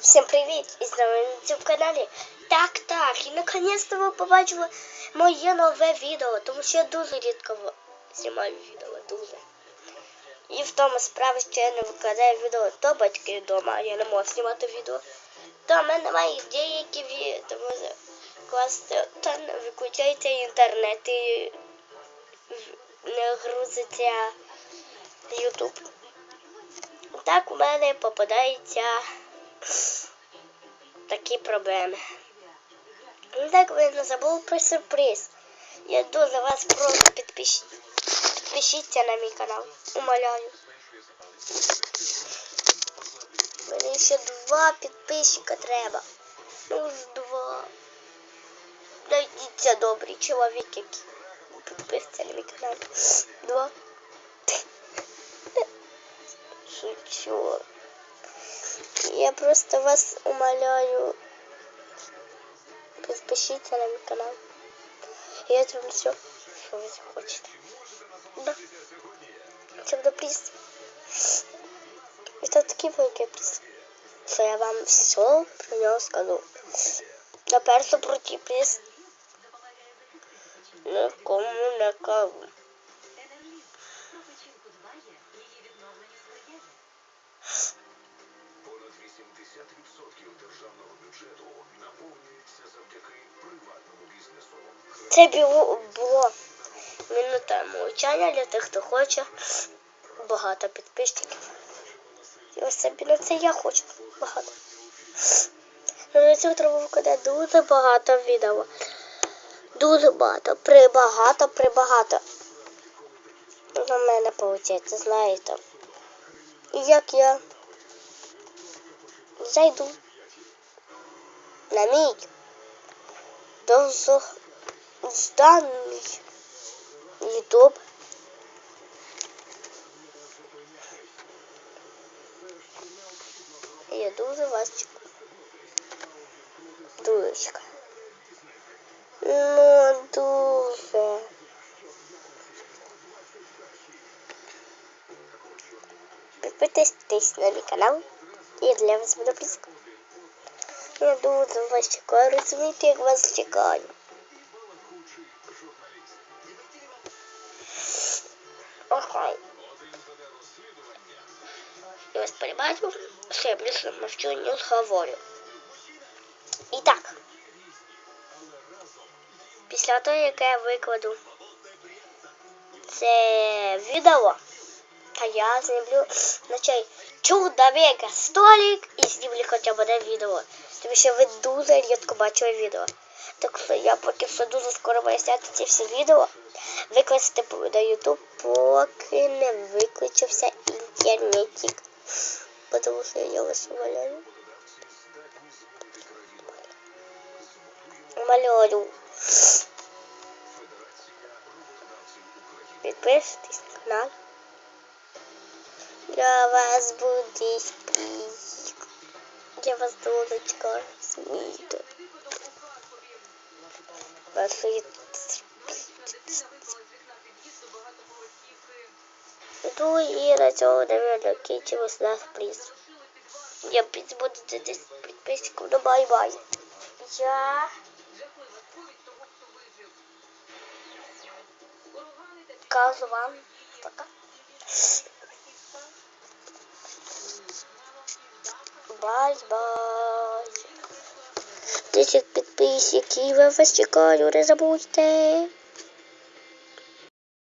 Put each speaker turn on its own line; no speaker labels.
Всім привіт! І з нами на цьому каналі. Так, так, і наконець-то ви побачили моє нове відео, тому що я дуже рідко знімаю відео, дуже. І в тому справа, що я не викладаю відео, то батьки вдома, я не можу знімати відео. То в мене немає деякі відео, класти, не виключається інтернет і не грузиться Ютуб. Так у мене попадаються такі проблеми. Ну так ви не забули про сюрприз. Я дуже вас прошу підпиш... підпишіться на мій канал. Умоляю. Мені ще два підписчика треба. Ну ж два. Найдіться добрий чоловік, який підписується на мій канал. Я просто вас умоляю. Подпишіться на мій канал. Я зроблю все, що ви захочете. Да. Це буде приз. І це такий великий приз. Що я вам все про нього скажу. На першу про ті приз. Нікому не кажу. Це було, минута мовчання для тих, хто хоче. Багато підписчиків. І ось собі на це я хочу багато. Ну, на цього треба викладати дуже багато відео. Дуже багато, прибагато, прибагато. На мене виходить, знаєте. І як я зайду на мій довгожданий ютуб. Я дуже вас чекаю. Дуже чекаю. Ну, дуже. Підписуйтесь на мій канал. І для вас буде близько. Я дуже вас чекаю. Розумієте, як вас чекаю. Охай. Я вас перебачу, що я більше мовчу не говорю. І так. Після того, як я викладу це відео, та я знімлю начай чудовіка столик і знімлю хоча б одне відео. Тому що ви дуже рідко бачили відео. Так що я поки що дуже скоро виясняти ці всі відео. Викласти на YouTube, поки не виключився інтернетик. Потому що я вас умоляю. Умоляю. Підписуйтесь на канал. Я вас буду спить. Я вас дуже чекаю. Смійте. Вас спить. Ну і на цьому, наверное, кінчимось наш приз. Я буду десь підписчиком. Ну бай-бай. Я... Кажу вам пока. Бай-бай. Тисяч підписників. я вас чекаю, не забудьте.